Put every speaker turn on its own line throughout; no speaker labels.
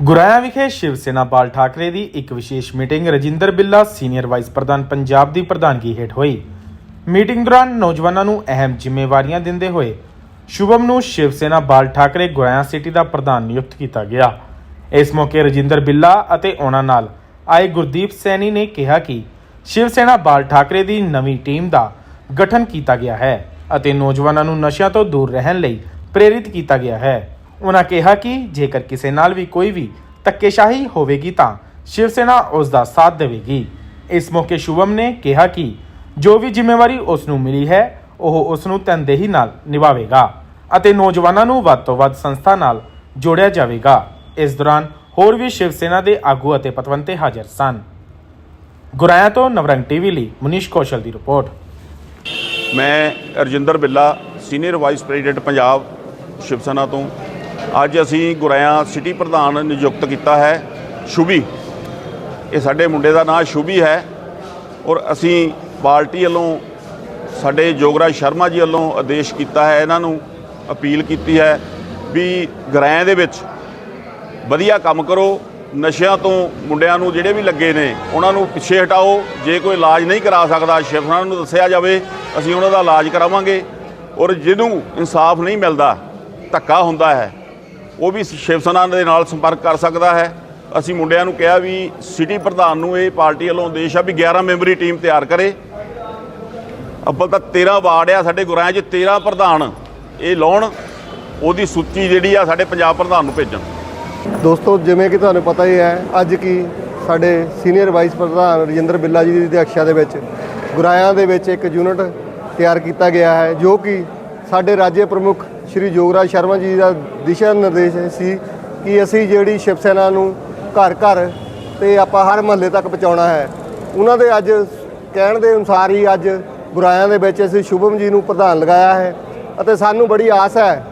ਗੁਰਾਇਆ ਵਿਖੇ ਸ਼ਿਵ ਸੈਨਾ ਬਾਲ ਠਾਕਰੇ ਦੀ ਇੱਕ ਵਿਸ਼ੇਸ਼ meeting Rajinder Billa, senior vice ਪ੍ਰਧਾਨ ਪੰਜਾਬ ਦੀ ਪ੍ਰਧਾਨਗੀ ਹੇਠ ਹੋਈ। ਮੀਟਿੰਗ ਦੌਰਾਨ ਨੌਜਵਾਨਾਂ ਨੂੰ ਅਹਿਮ ਜ਼ਿੰਮੇਵਾਰੀਆਂ ਦਿੰਦੇ ਹੋਏ ਸ਼ੁਭਮ ਨੂੰ ਸ਼ਿਵ ਸੈਨਾ ਬਾਲ ਠਾਕਰੇ ਗੁਰਾਇਆ ਸਿਟੀ ਦਾ ਪ੍ਰਧਾਨ ਨਿਯੁਕਤ ਕੀਤਾ ਗਿਆ। ਇਸ ਮੌਕੇ ਰਜਿੰਦਰ ਬਿੱਲਾ ਅਤੇ ਉਹਨਾਂ ਨਾਲ ਆਏ ਗੁਰਦੀਪ ਸੈਣੀ ਨੇ ਕਿਹਾ ਕਿ ਸ਼ਿਵ ਸੈਨਾ ਬਾਲ ਠਾਕਰੇ ਦੀ ਨਵੀਂ ਟੀਮ ਦਾ ਗਠਨ ਕੀਤਾ ਗਿਆ ਹੈ ਅਤੇ ਨੌਜਵਾਨਾਂ ਨੂੰ ਨਸ਼ਿਆਂ ਤੋਂ ਦੂਰ ਰਹਿਣ ਲਈ ਪ੍ਰੇਰਿਤ ਕੀਤਾ ਗਿਆ ਹੈ। ਉਹਨਾਂ ਕਿਹਾ ਕਿ ਜੇਕਰ ਕਿਸੇ ਨਾਲ ਵੀ ਕੋਈ ਵੀ ਧੱਕੇਸ਼ਾਹੀ ਹੋਵੇਗੀ ਤਾਂ ਸ਼ਿਵ ਸੈਨਾ ਉਸ ਦਾ ਸਾਥ ਦੇਵੇਗੀ। ਇਸ ਮੌਕੇ ਸ਼ੁਭਮ ਨੇ ਕਿਹਾ ਕਿ ਜੋ ਵੀ ਜ਼ਿੰਮੇਵਾਰੀ ਉਸ ਨੂੰ ਮਿਲੀ ਹੈ, ਉਹ ਉਸ ਨੂੰ ਤਨਦੇਹੀ ਨਾਲ ਨਿਭਾਵੇਗਾ ਅਤੇ ਨੌਜਵਾਨਾਂ ਨੂੰ ਵੱਧ ਤੋਂ ਵੱਧ ਸੰਸਥਾ ਨਾਲ ਜੋੜਿਆ ਜਾਵੇਗਾ। ਇਸ ਦੌਰਾਨ ਹੋਰ ਵੀ ਸ਼ਿਵ ਸੈਨਾ ਦੇ ਆਗੂ ਅਤੇ ਪਤਵੰਤੇ ਹਾਜ਼ਰ ਸਨ। ਗੁਰਾਇਆ ਤੋਂ ਨਵਰੰਗ ਟੀਵੀ ਲਈ ਮਨੀਸ਼ ਕੌਸ਼ਲ ਦੀ ਰਿਪੋਰਟ।
ਮੈਂ Rajinder Billa, senior vice president Punjab Shiv Sena ਤੋਂ। ਅੱਜ ਅਸੀਂ ਗੁਰਾਇਆ ਸਿਟੀ ਪ੍ਰਧਾਨ ਨਿਯੁਕਤ ਕੀਤਾ ਹੈ ਸ਼ੁਭੀ। ਇਹ ਸਾਡੇ ਮੁੰਡੇ ਦਾ ਨਾਮ ਸ਼ੁਭੀ ਹੈ ਔਰ ਅਸੀਂ ਪਾਰਟੀ ਵੱਲੋਂ ਸਾਡੇ ਜੋਗਰਾਜ ਸ਼ਰਮਾ ਜੀ ਵੱਲੋਂ ਆਦੇਸ਼ ਕੀਤਾ ਹੈ, ਇਹਨਾਂ ਨੂੰ ਅਪੀਲ ਕੀਤੀ ਹੈ ਵੀ ਗੁਰਾਇਆ ਦੇ ਵਿੱਚ ਵਧੀਆ ਕੰਮ ਕਰੋ, ਨਸ਼ਿਆਂ ਤੋਂ ਮੁੰਡਿਆਂ ਨੂੰ ਜਿਹੜੇ ਵੀ ਲੱਗੇ ਨੇ, ਉਹਨਾਂ ਨੂੰ ਪਿੱਛੇ ਹਟਾਓ, ਜੇ ਕੋਈ ਇਲਾਜ ਨਹੀਂ ਕਰਾ ਸਕਦਾ ਸ਼ਿਵਸਨਾ ਨੂੰ ਦੱਸਿਆ ਜਾਵੇ, ਅਸੀਂ ਉਹਨਾਂ ਦਾ ਇਲਾਜ ਕਰਾਵਾਂਗੇ ਔਰ ਜਿਹਨੂੰ ਇਨਸਾਫ ਨਹੀਂ ਮਿਲਦਾ, ਧੱਕਾ ਹੁੰਦਾ ਹੈ। ਉਹ ਵੀ ਸ਼ਿਵ ਸੈਨਾ ਦੇ ਨਾਲ ਸੰਪਰਕ ਕਰ ਸਕਦਾ ਹੈ। ਅਸੀਂ ਮੁੰਡਿਆਂ ਨੂੰ ਕਿਹਾ ਵੀ ਸਿਟੀ ਪ੍ਰਧਾਨ ਨੂੰ ਇਹ ਪਾਰਟੀ ਵੱਲੋਂ ਆਦੇਸ਼ ਆ ਵੀ 11 ਮੈਂਬਰੀ ਟੀਮ ਤਿਆਰ ਕਰੇ। ਅੱਬਲ ਤਾਂ 13 ਵਾਰਡ ਆ ਸਾਡੇ ਗੁਰਾਇਆ 'ਚ 13 ਪ੍ਰਧਾਨ ਇਹ ਲਾਉਣ, ਉਹਦੀ ਸੂਚੀ ਜਿਹੜੀ ਆ ਸਾਡੇ ਪੰਜਾਬ ਪ੍ਰਧਾਨ ਨੂੰ ਭੇਜਣ।
ਦੋਸਤੋ, ਜਿਵੇਂ ਕਿ ਤੁਹਾਨੂੰ ਪਤਾ ਹੀ ਹੈ, ਅੱਜ ਕੀ ਸਾਡੇ ਸੀਨੀਅਰ ਵਾਈਸ ਪ੍ਰਧਾਨ ਰਜਿੰਦਰ ਬਿੱਲਾ ਜੀ ਦੀ ਅਧਿਕਸ਼ਤਾ ਦੇ ਵਿੱਚ ਗੁਰਾਇਆਂ ਦੇ ਵਿੱਚ ਇੱਕ ਯੂਨਿਟ ਤਿਆਰ ਕੀਤਾ ਗਿਆ ਹੈ, ਜੋ ਕਿ ਸਾਡੇ ਰਾਜੇ ਪ੍ਰਮੁੱਖ ਸ਼੍ਰੀ ਜੋਗਰਾਜ ਸ਼ਰਮਾ ਜੀ ਦਾ ਦਿਸ਼ਾ ਨਿਰਦੇਸ਼ ਸੀ ਕਿ ਅਸੀਂ ਜਿਹੜੀ ਸ਼ਿਵ ਸੈਨਾ ਨੂੰ ਘਰ ਘਰ ਤੇ ਆਪਾਂ ਹਰ ਮਹੱਲੇ ਤੱਕ ਪਹੁੰਚਾਉਣਾ ਹੈ। ਉਹਨਾਂ ਦੇ ਅੱਜ ਕਹਿਣ ਦੇ ਅਨੁਸਾਰ ਹੀ ਅੱਜ ਬੁਰਾਇਆਂ ਦੇ ਵਿੱਚ ਅਸੀਂ ਸ਼ੁਭਮ ਜੀ ਨੂੰ ਪ੍ਰਧਾਨ ਲਗਾਇਆ ਹੈ ਅਤੇ ਸਾਨੂੰ ਬੜੀ ਆਸ ਹੈ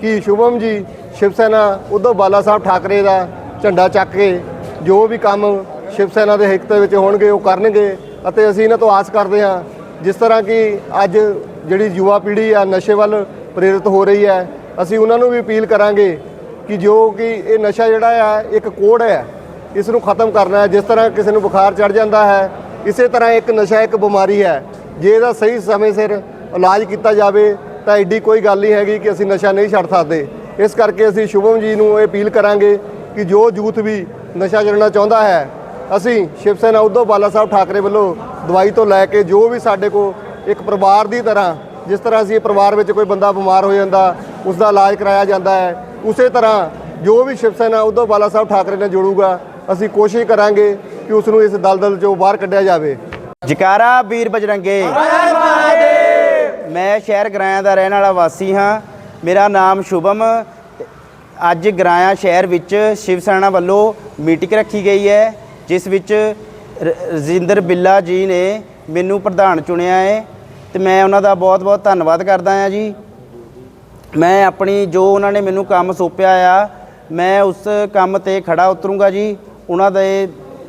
ਕਿ ਸ਼ੁਭਮ ਜੀ ਸ਼ਿਵ ਸੈਨਾ ਉਦੋਂ ਬਾਲਾ ਸਾਹਿਬ ਠਾਕਰੇ ਦਾ ਝੰਡਾ ਚੱਕ ਕੇ ਜੋ ਵੀ ਕੰਮ ਸ਼ਿਵ ਸੈਨਾ ਦੇ ਹਿੱਕ ਦੇ ਵਿੱਚ ਹੋਣਗੇ ਉਹ ਕਰਨਗੇ ਅਤੇ ਅਸੀਂ ਇਹਨਾਂ ਤੋਂ ਆਸ ਕਰਦੇ ਹਾਂ ਜਿਸ ਤਰ੍ਹਾਂ ਕਿ ਅੱਜ ਜਿਹੜੀ ਯੁਵਾ ਪੀੜ੍ਹੀ ਆ ਨਸ਼ੇ ਵੱਲ ਪ੍ਰੇਰਿਤ ਹੋ ਰਹੀ ਹੈ। ਅਸੀਂ ਉਹਨਾਂ ਨੂੰ ਵੀ ਅਪੀਲ ਕਰਾਂਗੇ ਕਿ ਜੋ ਕਿ ਇਹ ਨਸ਼ਾ ਜਿਹੜਾ ਆ, ਇੱਕ ਕੋੜ ਹੈ, ਇਸ ਨੂੰ ਖਤਮ ਕਰਨਾ ਹੈ। ਜਿਸ ਤਰ੍ਹਾਂ ਕਿਸੇ ਨੂੰ ਬੁਖਾਰ ਚੜ ਜਾਂਦਾ ਹੈ, ਇਸੇ ਤਰ੍ਹਾਂ ਇੱਕ ਨਸ਼ਾ, ਇੱਕ ਬਿਮਾਰੀ ਹੈ। ਜੇ ਇਹਦਾ ਸਹੀ ਸਮੇਂ ਸਿਰ ਇਲਾਜ ਕੀਤਾ ਜਾਵੇ, ਤਾਂ ਐਡੀ ਕੋਈ ਗੱਲ ਨਹੀਂ ਹੈਗੀ ਕਿ ਅਸੀਂ ਨਸ਼ਾ ਨਹੀਂ ਛੱਡ ਸਕਦੇ। ਇਸ ਕਰਕੇ ਅਸੀਂ ਸ਼ੁਭਮ ਜੀ ਨੂੰ ਇਹ ਅਪੀਲ ਕਰਾਂਗੇ ਕਿ ਜੋ ਯੂਥ ਵੀ ਨਸ਼ਾ ਛੱਡਣਾ ਚਾਹੁੰਦਾ ਹੈ, ਅਸੀਂ ਸ਼ਿਵ ਸੈਨਾ ਉਦੋਂ ਬਾਲਾ ਸਾਹਿਬ ਠਾਕਰੇ ਵੱਲੋਂ ਦਵਾਈ ਤੋਂ ਲੈ ਕੇ ਜੋ ਵੀ ਸਾਡੇ ਕੋਲ ਇੱਕ ਪਰਿਵਾਰ ਦੀ ਤਰ੍ਹਾਂ ਜਿਸ ਤਰ੍ਹਾਂ ਅਸੀਂ ਪਰਿਵਾਰ ਵਿੱਚ ਕੋਈ ਬੰਦਾ ਬਿਮਾਰ ਹੋ ਜਾਂਦਾ ਉਸ ਦਾ ਇਲਾਜ ਕਰਾਇਆ ਜਾਂਦਾ ਹੈ ਉਸੇ ਤਰ੍ਹਾਂ ਜੋ ਵੀ ਸ਼ਿਵ ਸੈਨਾ ਉਦੋਂ ਬਾਲਾ ਸਾਹਿਬ ਠਾਕਰੇ ਨਾਲ ਜੁੜੂਗਾ ਅਸੀਂ ਕੋਸ਼ਿਸ਼ ਕਰਾਂਗੇ ਕਿ ਉਸ ਨੂੰ ਇਸ ਦਲਦਲ ਚੋਂ ਬਾਹਰ ਕੱਢਿਆ ਜਾਵੇ।
ਜਕਾਰਾ ਵੀਰ ਬਜਰੰਗੇ। ਮੈਂ ਸ਼ਹਿਰ ਗਰਾਇਆ ਦਾ ਰਹਿਣ ਵਾਲਾ ਵਾਸੀ ਹਾਂ। ਮੇਰਾ ਨਾਮ ਸ਼ੁਭਮ। ਅੱਜ ਗਰਾਇਆ ਸ਼ਹਿਰ ਵਿੱਚ ਸ਼ਿਵ ਸੈਨਾ ਵੱਲੋਂ ਮੀਟਿੰਗ ਰੱਖੀ ਗਈ ਹੈ ਜਿਸ ਵਿੱਚ ਰਜਿੰਦਰ ਬਿੱਲਾ ਜੀ ਨੇ ਮੈਨੂੰ ਪ੍ਰਧਾਨ ਚੁਣਿਆ ਹੈ। ਤੇ ਮੈਂ ਉਹਨਾਂ ਦਾ ਬਹੁਤ-ਬਹੁਤ ਧੰਨਵਾਦ ਕਰਦਾ ਹਾਂ ਜੀ। ਮੈਂ ਆਪਣੀ, ਜੋ ਉਹਨਾਂ ਨੇ ਮੈਨੂੰ ਕੰਮ ਸੌਂਪਿਆ ਆ, ਮੈਂ ਉਸ ਕੰਮ ਤੇ ਖੜਾ ਉਤਰੂੰਗਾ ਜੀ। ਉਹਨਾਂ ਦਾ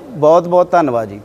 ਬਹੁਤ ਬਹੁਤ ਧੰਨਵਾਦ ਜੀ।